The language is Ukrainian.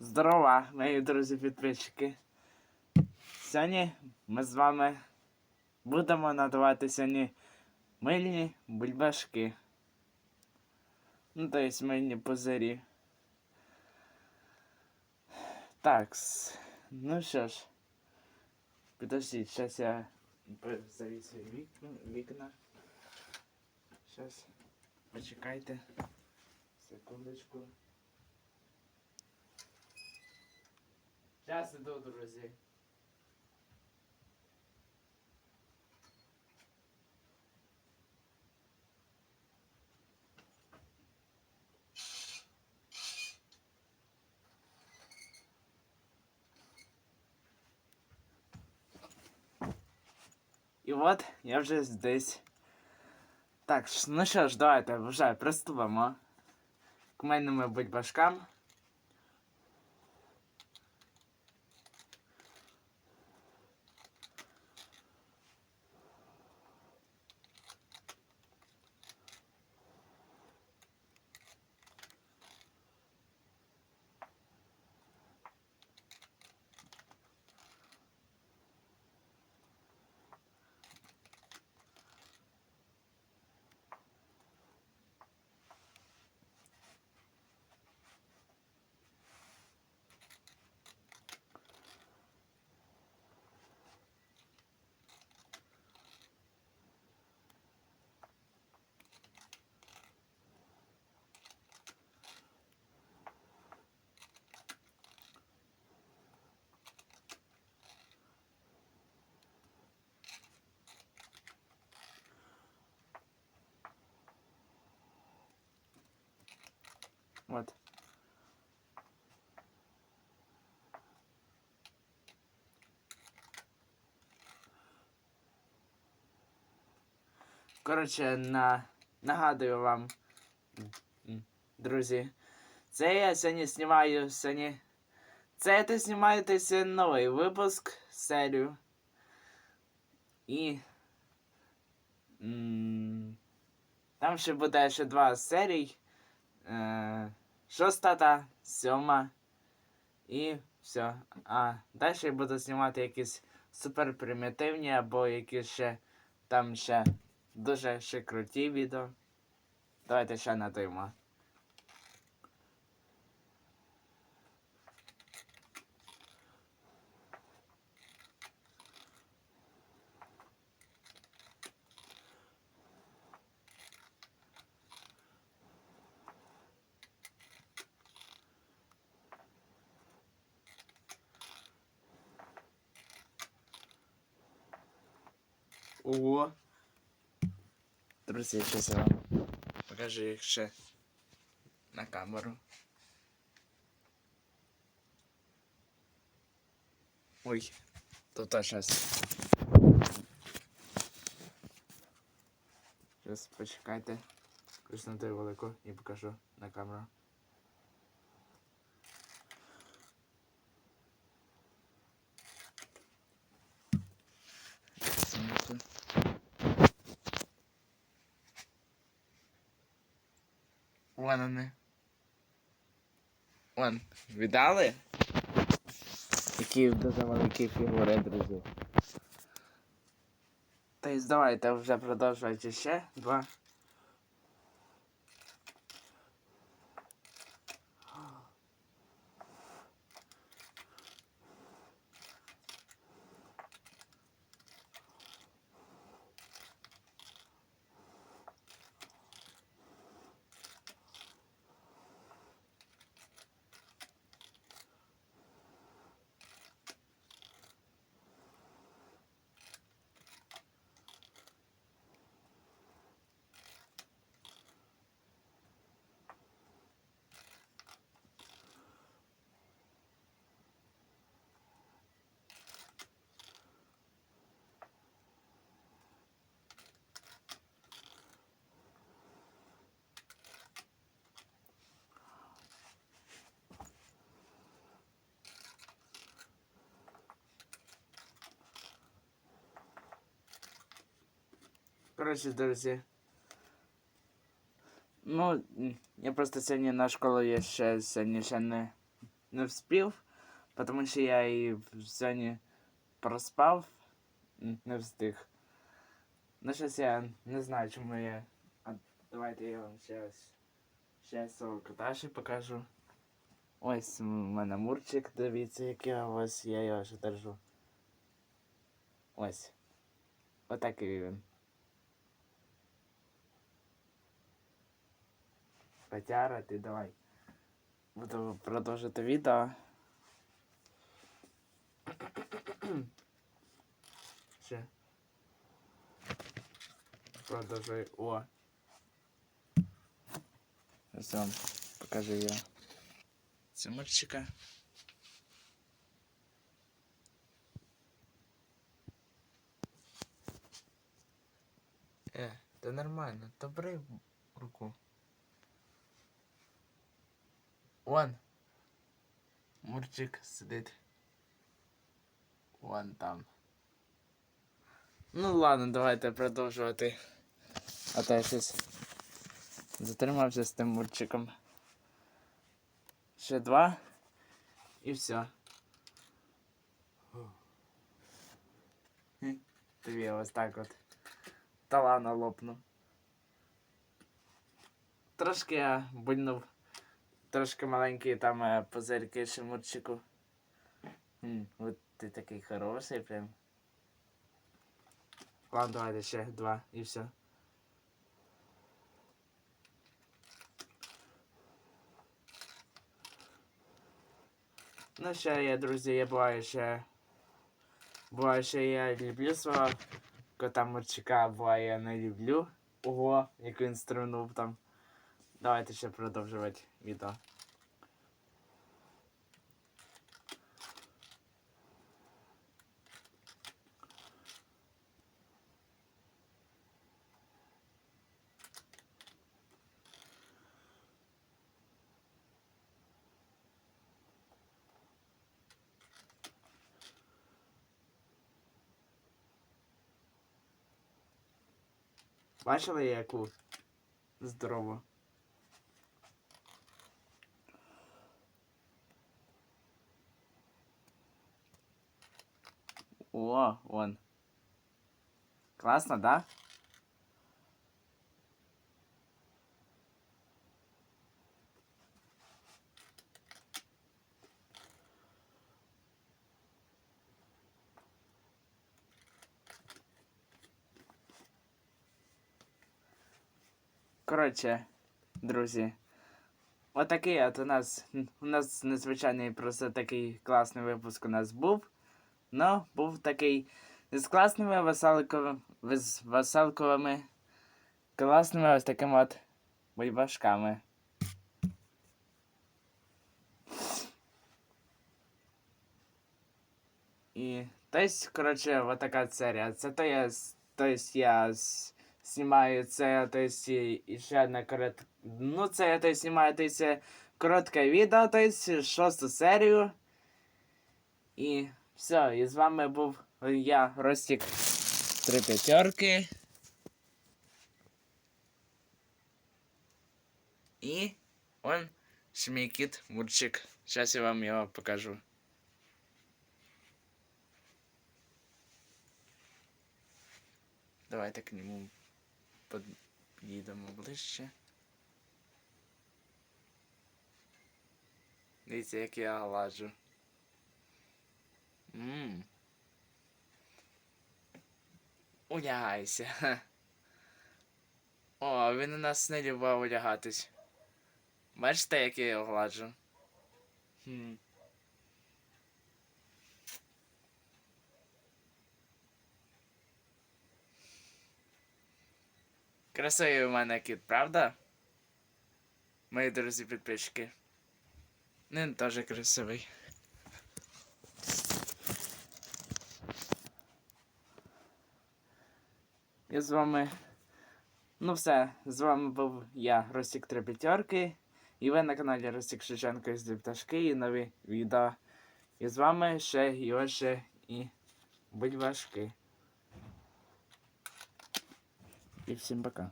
Здорова, мої друзі-підписчики. Сьогодні ми з вами будемо надавати сьогодні мильні бульбашки. Ну, то есть мильні пузирі. Так, ну що ж. Підождіть, зараз я завісю вікна. вікна. Зараз. Почекайте. Секундочку. Зараз іду, друзі. І от я вже здесь. Так, ш- ну що ж, давайте вже приступимо к мильним бульбашкам. От. Коротше, на... нагадую вам, друзі, це я сьогодні знімаю сьогодні. Це я сьогодні новий випуск серію. І. Там ще буде ще два серій. Е, шоста та сьома. І все. А далі буду знімати якісь супер примітивні або якісь ще там ще дуже ще круті відео. Давайте ще надуємо. Ого. Друзі, щось я вам покажу їх ще на камеру. Ой, тут теж щось. Зараз почекайте. Кріснути велику і покажу на камеру. Вон вони. Вон, віддали? Які дуже великі фігури, друзі. Та й здавайте вже продовжуйте ще два. Коротше, друзі. Ну, я просто сьогодні на школу я ще сьогодні ще не не вспів, тому що я і сьогодні проспав, не встиг. Ну, щось я не знаю, чому я. А давайте я вам ще ще ще покажу. Ось у мене мурчик, дивіться, який ось я його ще держу. Ось. Отакий він. Котяра, ти давай. Буду продовжити відео. Ще. Продовжуй. О. Ось вам покажу я. Це мальчика. Е, та нормально, то бери руку. Вон. Мурчик сидить. Вон там. Ну ладно, давайте продовжувати. А то я щось затримався з тим мурчиком. Ще два. І все. Тобі ось так от. Талана лопну. Трошки я больнув. Трошки маленькі там е, позирки ще мурчику. Хм, от ти такий хороший прям. Ладно, давайте ще два і все. Ну, ще я, друзі, я буваю ще. Буває, ще я люблю свого кота Мурчика, буває я не люблю. Ого, як він стрибнув там. Давайте ще продовжувати відео. Бачили яку здорову? О, вон. Классно, да? Коротше, друзі. Отакий от у нас. У нас незвичайний просто такий класний випуск у нас був. Ну, був такий з класними веселковими, з веселковими, класними ось такими от бульбашками. І то есть, коротше, вот така серія. Це то я, с- то есть я знімаю це, то есть і, ще одне коротке, ну це я то есть, знімаю, то е, коротке відео, то есть шосту серію. І все, і з вами був я, Ростік Три п'ятерки. І он Шмікіт Мурчик. Зараз я вам його покажу. Давайте к нему під'їдемо ближче. Дивіться, як я гладжу. Ммм. Одягайся. О, він у нас не любив одягатись. Бачите, як я його гладжу? Хм. Красивий у мене кіт, правда? Мої друзі підписчики. Він теж красивий. Я з вами. Ну все, з вами був я, Росік Три І ви на каналі Росік Шевченко із пташки і нові відео. І з вами ще Йоші і Будь важки. І всім пока.